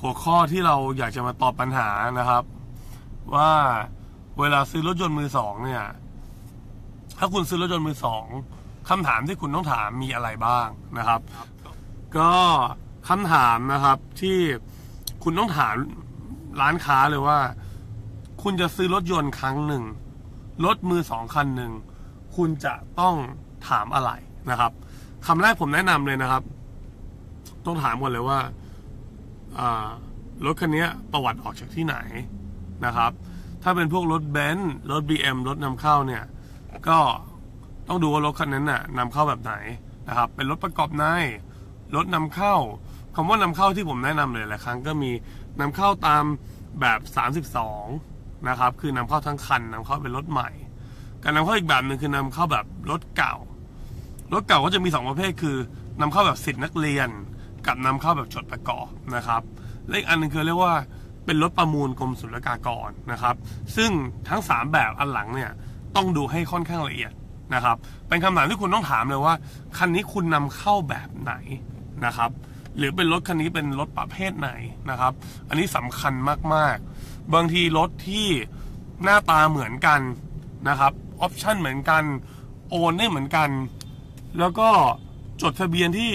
หัวข้อที่เราอยากจะมาตอบปัญหานะครับ ว่าเวลาซื้อรถยนต์มือสองเนี่ย ถ้าคุณซื้อรถยนต์มือสองคำถามที่คุณต้องถามมีอะไรบ้างนะครับ ก็คำถามนะครับที่คุณต้องถามร้านค้าเลยว่า คุณจะซื้อรถยนต์ครั้งหนึ่งรถมือสองคันหนึ่งคุณจะต้องถามอะไรนะครับคำแรกผมแนะนำเลยนะครับ ต้องถามก่อนเลยว่าอ่า รถคันนี้ประวัติออกจากที่ไหนนะครับ ถ้าเป็นพวกรถเบนซ์รถ BM รถนำเข้าเนี่ย ก็ต้องดูว่ารถคันนั้นน่ะนำเข้าแบบไหนนะครับ เป็นรถประกอบในรถนำเข้าคำว่านำเข้าที่ผมแนะนำเลยหลายครั้งก็มีนำเข้าตามแบบ 32 นะครับ คือนำเข้าทั้งคันนำเข้าเป็นรถใหม่ การนำเข้าอีกแบบหนึ่งคือนำเข้าแบบรถเก่า รถเก่าก็จะมี 2 ประเภทคือ นำเข้าแบบสิทธินักเรียน กับนำเข้าแบบจดประกอบนะครับและอีกอันหนึงคือเรียกว่าเป็นรถประมูลกรมศุลกากรนะครับ ซึ่งทั้ง 3 แบบอันหลังเนี่ยต้องดูให้ค่อนข้างละเอียดนะครับ เป็นคำถามที่คุณต้องถามเลยว่า คันนี้คุณนำเข้าแบบไหนนะครับ หรือเป็นรถคันนี้เป็นรถประเภทไหนนะครับ อันนี้สำคัญมากๆ บางทีรถที่หน้าตาเหมือนกันนะครับออปชั่นเหมือนกันโอนได้เหมือนกัน แล้วก็จดทะเบียนที่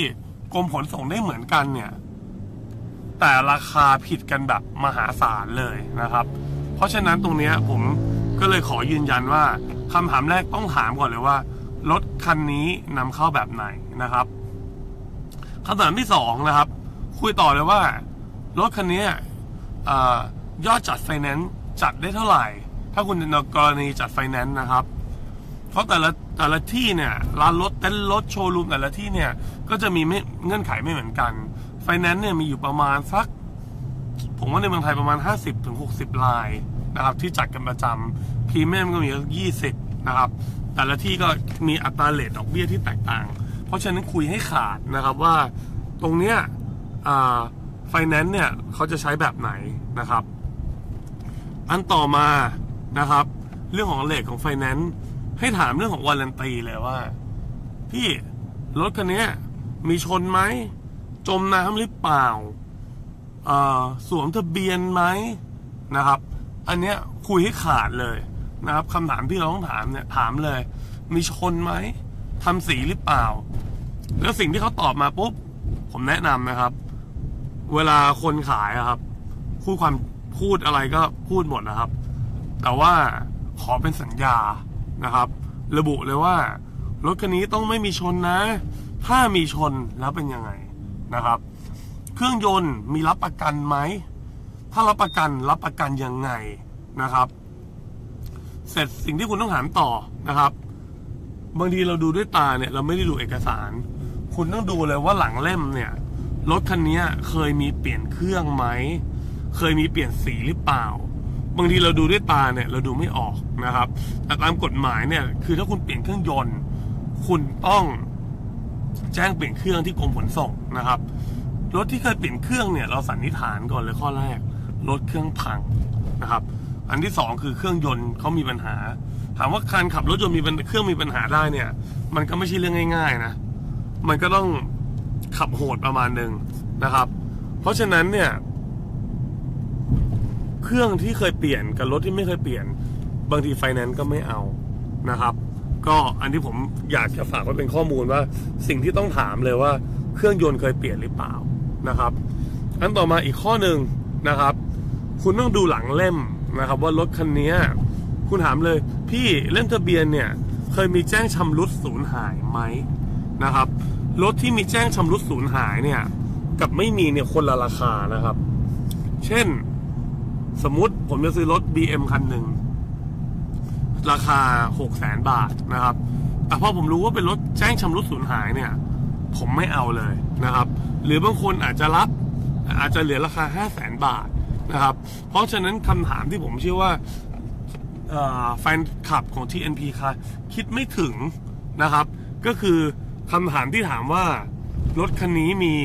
กรมขนส่งได้เหมือนกันเนี่ย แต่ราคาผิดกันแบบมหาศาลเลยนะครับ เพราะฉะนั้นตรงนี้ผมก็เลยขอยืนยันว่าคำถามแรกต้องถามก่อนเลยว่ารถคันนี้นำเข้าแบบไหนนะครับคำถามที่สองนะครับ คุยต่อเลยว่ารถคันนี้ยอดจัดไฟแนนซ์จัดได้เท่าไหร่ ถ้าคุณในกรณีจัดไฟแนนซ์นะครับ เพราะแต่ละ แต่ละที่เนี่ยร้านรถเต้นรถโชว์รูมแต่ละที่เนี่ย ก็จะมีไม่เงื่อนไขไม่เหมือนกัน ไฟแนนซ์เนี่ยมีอยู่ประมาณสัก ผมว่าในเมืองไทยประมาณ 50-60ถึงลายนะครับ ที่จัดกันประจำพรีเมียมก็มี20นะครับ แต่ละที่ก็มีอัตราเลทดอกเบี้ยที่แตกต่าง เพราะฉะนั้นคุยให้ขาดนะครับว่าตรงเนี้ยไฟแนนซ์เนี่ยเขาจะใช้แบบไหนนะครับ อันต่อมานะครับ เรื่องของเลทของไฟแนนซ์ ให้ถามเรื่องของวารันตีเลยว่า พี่รถคันนี้มีชนไหม จมน้ำหรือเปล่าสวมทะเบียนไหมนะครับ อันเนี้ยคุยให้ขาดเลยนะครับคำถามที่เราต้องถามเนี่ยถามเลย มีชนไหมทำสีหรือเปล่า แล้วสิ่งที่เขาตอบมาปุ๊บ ผมแนะนำนะครับ เวลาคนขายอะครับ พูดความพูดอะไรก็พูดหมดนะครับ แต่ว่าขอเป็นสัญญา นะครับ ระบุเลยว่า รถคันนี้ต้องไม่มีชนนะ ถ้ามีชนแล้วเป็นยังไงนะครับ เครื่องยนต์มีรับประกันไหม ถ้ารับประกันรับประกันยังไงนะครับ เสร็จสิ่งที่คุณต้องถามต่อนะครับ บางทีเราดูด้วยตาเนี่ย เราไม่ได้ดูเอกสาร คุณต้องดูเลยว่าหลังเล่มเนี่ยรถคันนี้เคยมีเปลี่ยนเครื่องไหม เคยมีเปลี่ยนสีหรือเปล่า บางทีเราดูด้วยตาเนี่ย เราดูไม่ออกนะครับ แต่ตามกฎหมายเนี่ย คือถ้าคุณเปลี่ยนเครื่องยนต์ คุณต้องแจ้งเปลี่ยนเครื่องที่กรมขนส่งนะครับรถที่เคยเปลี่ยนเครื่องเนี่ย เราสันนิษฐานก่อนเลยข้อแรกรถเครื่องพังนะครับ อันที่สองคือเครื่องยนต์เขามีปัญหา ถามว่าการขับรถยนต์มีเครื่องมีปัญหาได้เนี่ย มันก็ไม่ใช่เรื่องง่าย ๆนะ มันก็ต้องขับโหดประมาณหนึ่งนะครับ เพราะฉะนั้นเนี่ย เครื่องที่เคยเปลี่ยนกับรถที่ไม่เคยเปลี่ยน บางทีไฟแนนซ์ก็ไม่เอานะครับ ก็อันที่ผมอยากจะฝากไว้เป็นข้อมูลว่าสิ่งที่ต้องถามเลยว่าเครื่องยนต์เคยเปลี่ยนหรือเปล่านะครับ อันต่อมาอีกข้อหนึ่งนะครับ คุณต้องดูหลังเล่มนะครับ ว่ารถคันนี้คุณถามเลย พี่เล่มทะเบียนเนี่ยเคยมีแจ้งชำรุดสูญหายไหมนะครับรถที่มีแจ้งชำรุดสูญหายเนี่ย กับไม่มีเนี่ยคนละราคานะครับ เช่น สมมุติผมจะซื้อรถ BM คันหนึ่ง ราคา6 0แสนบาทนะครับแต่พอผมรู้ว่าเป็นรถแจ้งชำรุดสูญหายเนี่ย ผมไม่เอาเลยนะครับ หรือบางคนอาจจะรับอาจจะเหลือราคา5 0 0แสนบาทนะครับ เพราะฉะนั้นคำถามที่ผมเชื่อว่าแฟนคลับของ TNP ค่ะคิดไม่ถึงนะครับ ก็คือคำถามที่ถามว่ารถคันนี้มี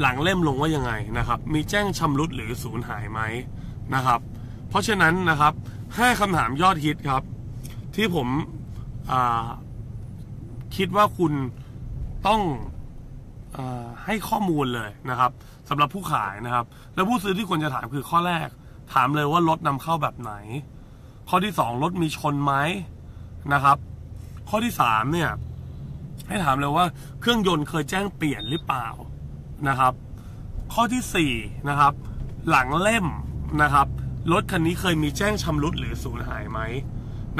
หลังเล่มลงว่ายังไงนะครับ มีแจ้งชำรุดหรือสูญหายไหม นะครับ เพราะฉะนั้นนะครับห้าคำถามยอดฮิตครับ ที่ผมคิดว่าคุณต้องอให้ข้อมูลเลยนะครับสำหรับผู้ขายนะครับ แล้วผู้ซื้อที่ควรจะถามคือข้อแรก ถามเลยว่ารถนำเข้าแบบไหน ข้อที่สองรถมีชนไหมนะครับ ข้อที่สามเนี่ย ให้ถามเลยว่าเครื่องยนต์เคยแจ้งเปลี่ยนหรือเปล่านะครับ ข้อที่สี่นะครับ หลังเล่ม นะครับ รถคันนี้เคยมีแจ้งชำรุดหรือสูญหายไหม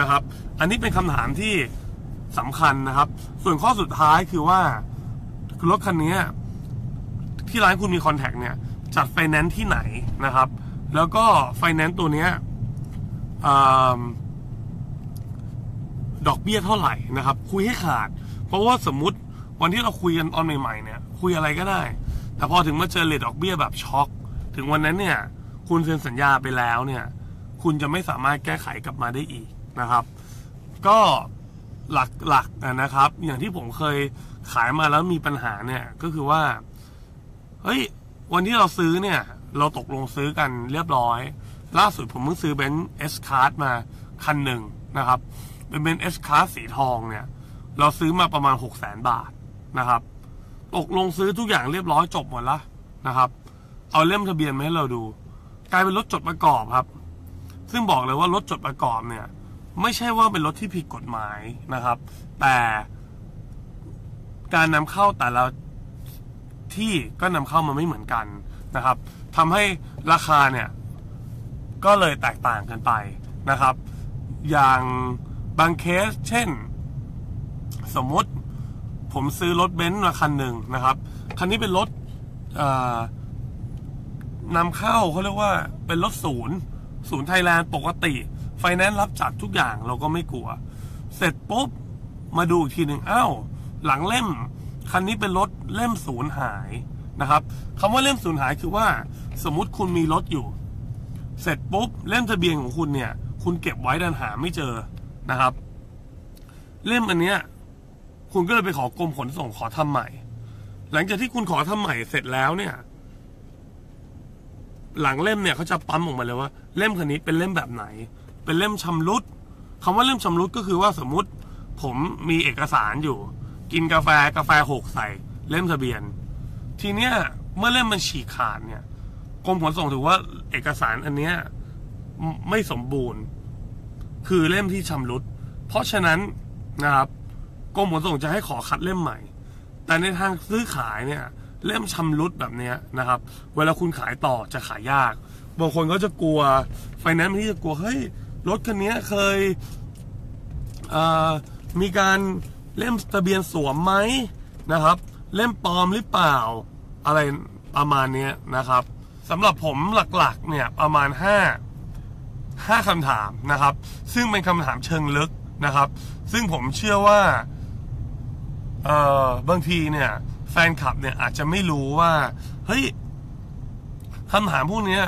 นะครับ อันนี้เป็นคำถามที่สำคัญนะครับ ส่วนข้อสุดท้ายคือว่ารถคันนี้ที่ร้านคุณมีคอนแทคเนี่ย จัดไฟแนนซ์ที่ไหนนะครับ แล้วก็ไฟแนนซ์ตัวเนี้ยดอกเบี้ยเท่าไหร่นะครับ คุยให้ขาด เพราะว่าสมมติวันที่เราคุยกันตอนใหม่ๆเนี่ย คุยอะไรก็ได้ แต่พอถึงมาเจอเลทดอกเบี้ยแบบช็อก ถึงวันนั้นเนี่ย คุณเซ็นสัญญาไปแล้วเนี่ย คุณจะไม่สามารถแก้ไขกลับมาได้อีกนะครับ ก็หลักๆนะนะครับ อย่างที่ผมเคยขายมาแล้วมีปัญหาเนี่ยก็คือว่า เฮ้ย วันที่เราซื้อเนี่ย เราตกลงซื้อกันเรียบร้อย ล่าสุดผมเพิ่งซื้อเบนซ์เอสคาร์ดมาคันหนึ่งนะครับ เป็นเบนซ์เอสคาร์ดสีทองเนี่ย เราซื้อมาประมาณหกแสนบาทนะครับตกลงซื้อทุกอย่างเรียบร้อยจบหมดละนะครับ เอาเล่มทะเบียนมาให้เราดู กลายเป็นรถจดประกอบครับ ซึ่งบอกเลยว่ารถจดประกอบเนี่ย ไม่ใช่ว่าเป็นรถที่ผิดกฎหมายนะครับ แต่การนำเข้าแต่ละที่ก็นำเข้ามาไม่เหมือนกันนะครับทำให้ราคาเนี่ย ก็เลยแตกต่างกันไปนะครับ อย่างบางเคส เช่น สมมติผมซื้อรถเบนซ์มาคันหนึ่งนะครับ คันนี้เป็นรถออ นำเข้าเขาเรียกว่าเป็นรถศูนย์ ศูนย์ไทยแลนด์ปกติ ไฟแนนซ์รับจัดทุกอย่างเราก็ไม่กลัว เสร็จปุ๊บ มาดูอีกทีหนึ่งอ้าวหลังเล่ม คันนี้เป็นรถเล่มศูนย์หายนะครับคำว่าเล่มศูนย์หายคือว่า สมมติคุณมีรถอยู่ เสร็จปุ๊บเล่มทะเบียนของคุณเนี่ย คุณเก็บไว้ดันหาไม่เจอนะครับ เล่มอันเนี้ยคุณก็เลยไปขอกรมขนส่งขอทำใหม่ หลังจากที่คุณขอทำใหม่เสร็จแล้วเนี่ย หลังเล่มเนี่ยเขาจะปั๊มออกมาเลยว่าเล่มคันนี้เป็นเล่มแบบไหน เป็นเล่มชำรุดคำว่าเล่มชำรุดก็คือว่าสมมติผมมีเอกสารอยู่ กินกาแฟกาแฟหกใส่เล่มทะเบียน ทีเนี้ยเมื่อเล่มมันฉีกขาดเนี่ยกรมขนส่งถือว่าเอกสารอันเนี้ยไม่ไม่สมบูรณ์ คือเล่มที่ชำรุด เพราะฉะนั้นนะครับกรมขนส่งจะให้ขอคัดเล่มใหม่ แต่ในทางซื้อขายเนี่ย เล่มชำรุดแบบนี้นะครับ เวลาคุณขายต่อจะขายยาก บางคนก็จะกลัวไฟแนนซ์ที่จะกลัวเฮ้ยรถคันนี้เคยเมีการเล่มทะเบียนสวมไหมนะครับ เล่มปลอมหรือเปล่าอะไรประมาณนี้นะครับสำหรับผมหลักๆเนี่ยประมาณห้าห้าคำถามนะครับ ซึ่งเป็นคำถามเชิงลึกนะครับ ซึ่งผมเชื่อว่าเออบางทีเนี่ย แฟนคลับเนี่ยอาจจะไม่รู้ว่า เฮ้ยคำถามพวกนี้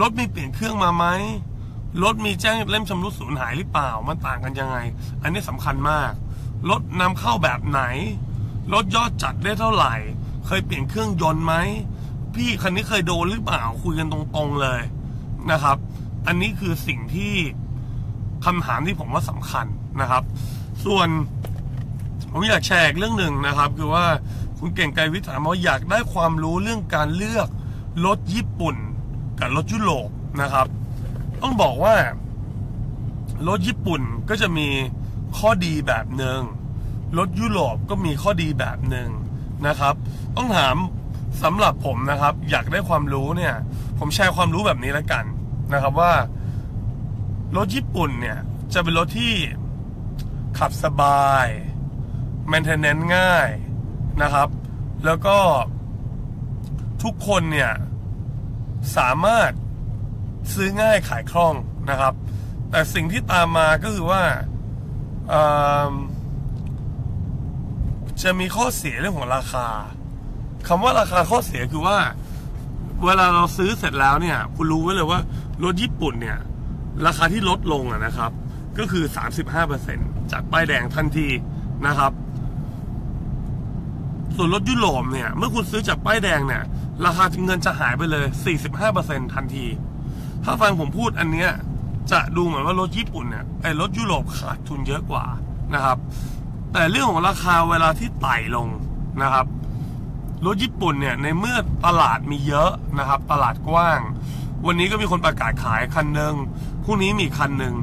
รถมีเปลี่ยนเครื่องมาไหมรถมีแจ้งเล่มชำรุดสูญหายหรือเปล่า มันต่างกันยังไง อันนี้สำคัญมาก รถนำเข้าแบบไหน รถยอดจัดได้เท่าไหร่ เคยเปลี่ยนเครื่องยนต์ไหม พี่คันนี้เคยโดนหรือเปล่า คุยกันตรงๆเลยนะครับ อันนี้คือสิ่งที่คำถามที่ผมว่าสำคัญนะครับ ส่วนผมอยากแชร์เรื่องหนึ่งนะครับ คือว่า คุณเก่งไกรวิทย์ถามว่าอยากได้ความรู้เรื่องการเลือกรถญี่ปุ่น กับรถยุโรปนะครับ ต้องบอกว่ารถญี่ปุ่นก็จะมีข้อดีแบบหนึ่งรถยุโรปก็มีข้อดีแบบหนึ่งนะครับ ต้องถามสำหรับผมนะครับ อยากได้ความรู้เนี่ย ผมแชร์ความรู้แบบนี้แล้วกันนะครับว่ารถญี่ปุ่นเนี่ยจะเป็นรถที่ขับสบาย maintenance ง่าย นะครับ แล้วก็ทุกคนเนี่ยสามารถซื้อง่ายขายคล่องนะครับ แต่สิ่งที่ตามมาก็คือว่าจะมีข้อเสียเรื่องของราคาคำว่าราคาข้อเสียคือว่า เวลาเราซื้อเสร็จแล้วเนี่ย คุณรู้ไว้เลยว่ารถญี่ปุ่นเนี่ย ราคาที่ลดลงนะครับ ก็คือ 35%จากป้ายแดงทันทีนะครับ ส่วนรถยุโรปเนี่ย เมื่อคุณซื้อจากป้ายแดงเนี่ย ราคาเงินจะหายไปเลย 45%ทันที ถ้าฟังผมพูดอันเนี้ยจะดูเหมือนว่ารถญี่ปุ่นเนี่ยไอ้รถยุโรปขาดทุนเยอะกว่านะครับ แต่เรื่องของราคาเวลาที่ไต่ลงนะครับรถญี่ปุ่นเนี่ยในเมื่อตลาดมีเยอะนะครับ ตลาดกว้าง วันนี้ก็มีคนประกาศขายคันหนึ่งพรุ่งนี้มีคันหนึ่ง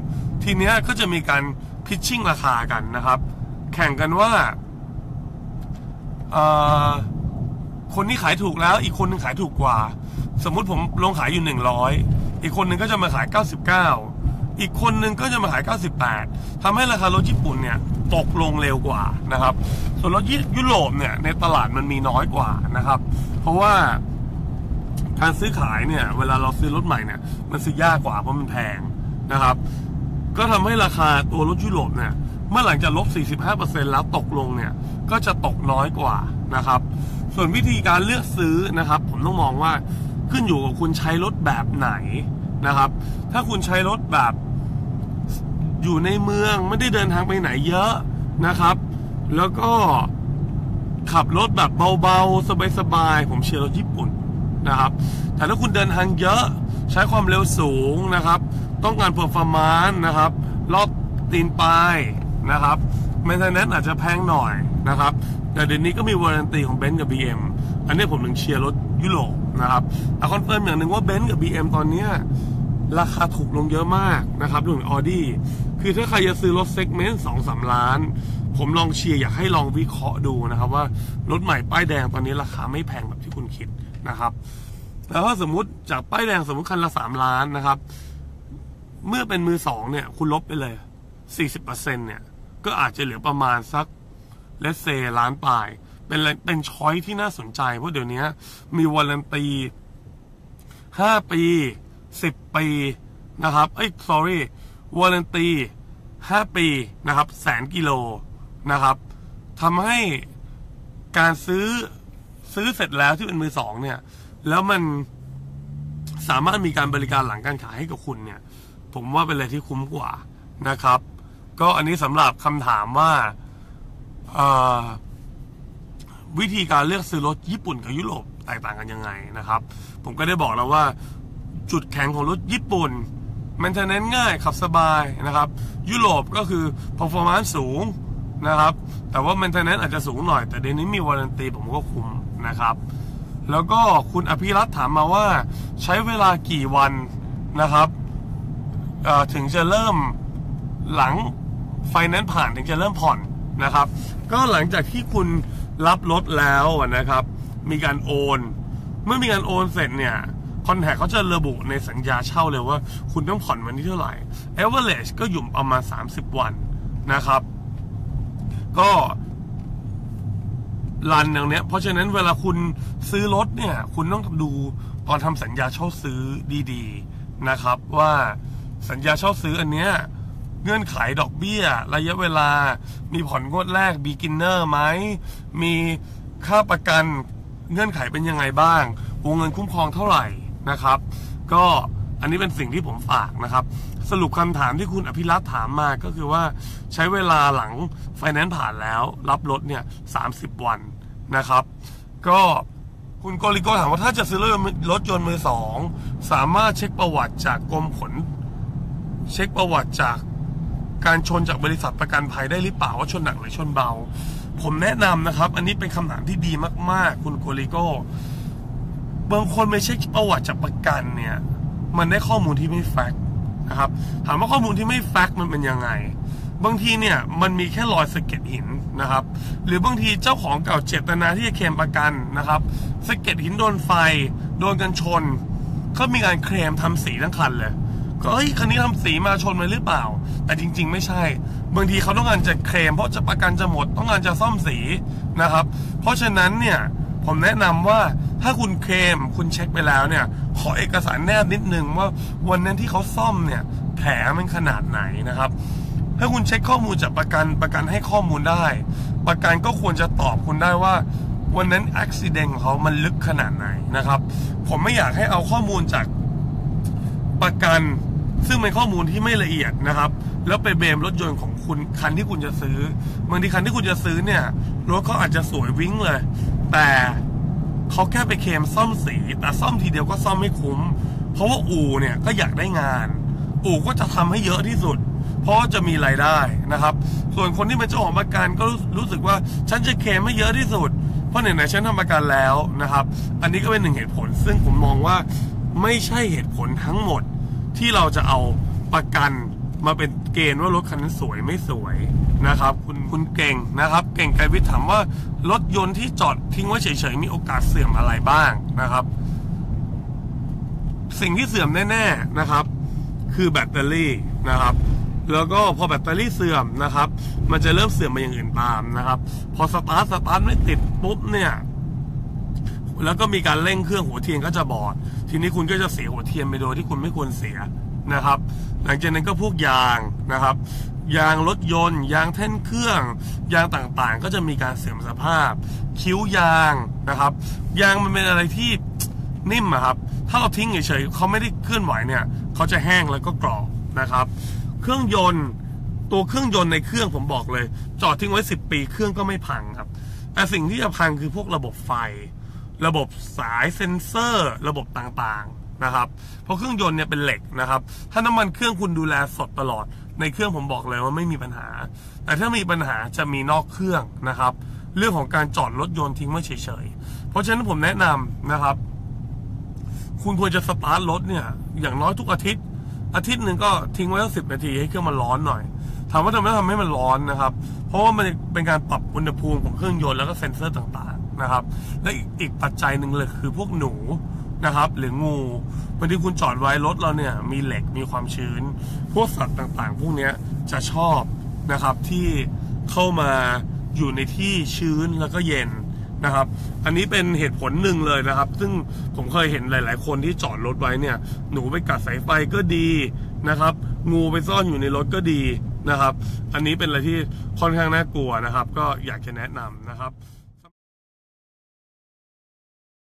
ทีเนี้ยก็จะมีการพิชชิ่งราคากันนะครับ แข่งกันว่า คนนี้ขายถูกแล้ว อีกคนนึงขายถูกกว่า สมมุติผมลงขายอยู่100อีกคนนึงก็จะมาขาย99อีกคนนึงก็จะมาขาย 98ทำให้ราคารถญี่ปุ่นเนี่ยตกลงเร็วกว่านะครับ ส่วนรถยุโรปเนี่ยในตลาดมันมีน้อยกว่านะครับ เพราะว่าการซื้อขายเนี่ย เวลาเราซื้อรถใหม่เนี่ย มันซื้อยากกว่าเพราะมันแพงนะครับ ก็ทำให้ราคาตัวรถยุโรปเนี่ย เมื่อหลังจากลบ 45%แล้วตกลงเนี่ย ก็จะตกน้อยกว่านะครับ ส่วนวิธีการเลือกซื้อนะครับ ผมต้องมองว่าขึ้นอยู่กับคุณใช้รถแบบไหนนะครับ ถ้าคุณใช้รถแบบอยู่ในเมืองไม่ได้เดินทางไปไหนเยอะนะครับ แล้วก็ขับรถแบบเบาๆ สบายๆ ผมเชียร์รถญี่ปุ่นนะครับ แต่ถ้าคุณเดินทางเยอะใช้ความเร็วสูงนะครับ ต้องการเพอร์ฟอร์มานซ์นะครับ รอบตีนปลาย นะครับแมนเทนเนนอาจจะแพงหน่อยนะครับ แต่เดี๋ยวนี้ก็มีวารันตีของเบนซ์กับ BM อันนี้ผมถึงเชียร์รถยุโรปนะครับแต่คอนเฟิร์มอย่างหนึ่งว่าเบนซ์กับ BM ตอนเนี้ราคาถูกลงเยอะมากนะครับรวมถึงออดี้คือถ้าใครจะซื้อรถเซกเมนต์สองสามล้าน ผมลองเชียร์อยากให้ลองวิเคราะห์ดูนะครับ ว่ารถใหม่ป้ายแดงตอนนี้ราคาไม่แพงแบบที่คุณคิดนะครับแล้วถ้าสมมุติจากป้ายแดงสมมติคันละสามล้านนะครับ เมื่อเป็นมือสองเนี่ย คุณลบไปเลยสี่สิบเปอร์เซ็นเนี่ย ก็อาจจะเหลือประมาณสักเลสเซล้านปลาย เป็นเป็นช้อยที่น่าสนใจ เพราะเดี๋ยวนี้มีวารันตีห้าปีสิบปีนะครับเอ้ย sorry วารันตีห้าปีนะครับ แสนกิโลนะครับทำให้การซื้อซื้อเสร็จแล้วที่เป็นมือสองเนี่ย แล้วมันสามารถมีการบริการหลังการขายให้กับคุณเนี่ย ผมว่าเป็นอะไรที่คุ้มกว่านะครับ ก็อันนี้สำหรับคำถามว่าวิธีการเลือกซื้อรถญี่ปุ่นกับยุโรปแตกต่างกันยังไงนะครับ ผมก็ได้บอกแล้วว่า จุดแข็งของรถญี่ปุ่นมันจะเน้นง่ายขับสบายนะครับ ยุโรปก็คือ performance สูงนะครับ แต่ว่า maintenance อาจจะสูงหน่อย แต่เดี๋ยวนี้มีวารันตีผมก็คุมนะครับ แล้วก็คุณอภิรัตถามมาว่าใช้เวลากี่วันนะครับถึงจะเริ่มหลัง ไฟแนนซ์ผ่านถึงจะเริ่มผ่อนนะครับ ก็หลังจากที่คุณรับรถแล้วนะครับ มีการโอน เมื่อมีการโอนเสร็จเนี่ยคอนแทคเขาจะระบุในสัญญาเช่าเลยว่า คุณต้องผ่อนวันที่เท่าไหร่ average ก็อยู่ประมาณ 30 วันนะครับ ก็รันอย่างเนี้ย เพราะฉะนั้นเวลาคุณซื้อรถเนี่ย คุณต้องดูตอนทำสัญญาเช่าซื้อดี ๆ นะครับ ว่าสัญญาเช่าซื้ออันเนี้ย เงื่อนไขดอกเบี้ย ระยะเวลา มีผ่อนงวดแรก beginner ไหม มีค่าประกันเงื่อนไขเป็นยังไงบ้าง วงเงินคุ้มครองเท่าไหร่นะครับ ก็อันนี้เป็นสิ่งที่ผมฝากนะครับ สรุปคำถามที่คุณอภิรัตถามมาก็คือว่าใช้เวลาหลังไฟแนนซ์ผ่านแล้ว รับรถเนี่ยสาวันนะครับ ก็คุณโกลิโกถามว่าถ้าจะซื้อรถรถยนต์มือสอง สามารถเช็คประวัติจากกรมขน เช็คประวัติจาก การชนจากบริษัทประกันภัยได้หรือเปล่าว่าชนหนักหรือชนเบา ผมแนะนำนะครับ อันนี้เป็นคำถามที่ดีมาก ๆ คุณโกลิโกบางคนไม่เช็คประวัติจากประกันเนี่ย มันได้ข้อมูลที่ไม่แฟกนะครับ ถามว่าข้อมูลที่ไม่แฟกมันเป็นยังไง บางทีเนี่ยมันมีแค่รอยสะเก็ดหินนะครับ หรือบางทีเจ้าของเก่าเจตนาที่จะเคลมประกันนะครับสะเก็ดหินโดนไฟ โดนกันชนเขามีการเคลมทำสีทั้งคันเลย ก็เฮ้ยคันนี้ทำสีมาชนมาหรือเปล่า แต่จริง ๆ ไม่ใช่ บางทีเขาต้องการจะเคลมเพราะจะประกันจะหมดต้องการจะซ่อมสีนะครับ เพราะฉะนั้นเนี่ยผมแนะนำว่าถ้าคุณเคลมคุณเช็คไปแล้วเนี่ย ขอเอกสารแนบนิดนึงว่าวันนั้นที่เขาซ่อมเนี่ย แผลมันขนาดไหนนะครับ ถ้าคุณเช็คข้อมูลจากประกันประกันให้ข้อมูลได้ ประกันก็ควรจะตอบคุณได้ว่าวันนั้นอุบิเหตุของเขามันลึกขนาดไหนนะครับ ผมไม่อยากให้เอาข้อมูลจาก ประกัน ซึ่งเป็นข้อมูลที่ไม่ละเอียดนะครับ แล้วไปเบมรถยนต์ของคุณคันที่คุณจะซื้อบางทีคันที่คุณจะซื้อเนี่ยรถเขาอาจจะสวยวิ่งเลย แต่เขาแค่ไปเคมซ่อมสี แต่ซ่อมทีเดียวก็ซ่อมไม่คุ้ม เพราะว่าอู่เนี่ยก็อยากได้งาน อู่ก็จะทำให้เยอะที่สุด เพราะจะมีรายได้นะครับ ส่วนคนที่เป็นเจ้าของประกันก็รู้สึกว่าฉันจะเคมให้เยอะที่สุด เพราะไหนๆฉันทำประกันแล้วนะครับ อันนี้ก็เป็นหนึ่งเหตุผล ซึ่งผมมองว่า ไม่ใช่เหตุผลทั้งหมดที่เราจะเอาประกันมาเป็นเกณฑ์ว่ารถคันนั้นสวยไม่สวยนะครับ คุณคุณเก่งนะครับ เก่งไกรวิทย์ถามว่ารถยนต์ที่จอดทิ้งไว้เฉยๆมีโอกาสเสื่อมอะไรบ้างนะครับ สิ่งที่เสื่อมแน่ๆนะครับ คือแบตเตอรี่นะครับ แล้วก็พอแบตเตอรี่เสื่อมนะครับ มันจะเริ่มเสื่อมไปอย่างอื่นตามนะครับ พอสตาร์ทสตาร์ทไม่ติดปุ๊บเนี่ยแล้วก็มีการเร่งเครื่องหัวเทียนก็จะบอด ทีนี้คุณก็จะเสียหัวเทียนไปโดยที่คุณไม่ควรเสียนะครับ หลังจากนั้นก็พวกยางนะครับ ยางรถยนต์ ยางแท่นเครื่อง ยางต่างๆ ก็จะมีการเสื่อมสภาพ คิ้วยางนะครับ ยางมันเป็นอะไรที่นิ่มอะครับ ถ้าเราทิ้งเฉยๆเขาไม่ได้เคลื่อนไหวเนี่ยเขาจะแห้งแล้วก็กรอบนะครับ เครื่องยนต์ตัวเครื่องยนต์ในเครื่องผมบอกเลย จอดทิ้งไว้ 10 ปีเครื่องก็ไม่พังครับแต่สิ่งที่จะพังคือพวกระบบไฟ ระบบสายเซ็นเซอร์ ระบบต่างๆนะครับ เพราะเครื่องยนต์เนี่ยเป็นเหล็กนะครับ ถ้าน้ำมันเครื่องคุณดูแลสดตลอด ในเครื่องผมบอกเลยว่าไม่มีปัญหา แต่ถ้ามีปัญหาจะมีนอกเครื่องนะครับ เรื่องของการจอดรถยนต์ทิ้งไว้เฉยๆ เพราะฉะนั้นผมแนะนำนะครับ คุณควรจะสตาร์ทรถเนี่ยอย่างน้อยทุกอาทิตย์ อาทิตย์หนึ่งก็ทิ้งไว้สักสิบนาทีให้เครื่องมันร้อนหน่อยถามว่าทำไมทำให้มันร้อนนะครับ เพราะว่ามันเป็นการปรับอุณหภูมิของเครื่องยนต์แล้วก็เซ็นเซอร์ต่างๆ นะครับ และอีกอีกปัจจัยหนึ่งเลยคือพวกหนูนะครับ หรืองูบางทีคุณจอดไว้รถเราเนี่ยมีเหล็กมีความชื้น พวกสัตว์ต่างๆ พวกนี้จะชอบนะครับที่เข้ามาอยู่ในที่ชื้นแล้วก็เย็นนะครับ อันนี้เป็นเหตุผลหนึ่งเลยนะครับ ซึ่งผมเคยเห็นหลาย ๆ คนที่จอดรถไว้เนี่ยหนูไปกัดสายไฟก็ดีนะครับ งูไปซ่อนอยู่ในรถก็ดีนะครับ อันนี้เป็นอะไรที่ค่อนข้างน่ากลัวนะครับ ก็อยากจะแนะนำนะครับ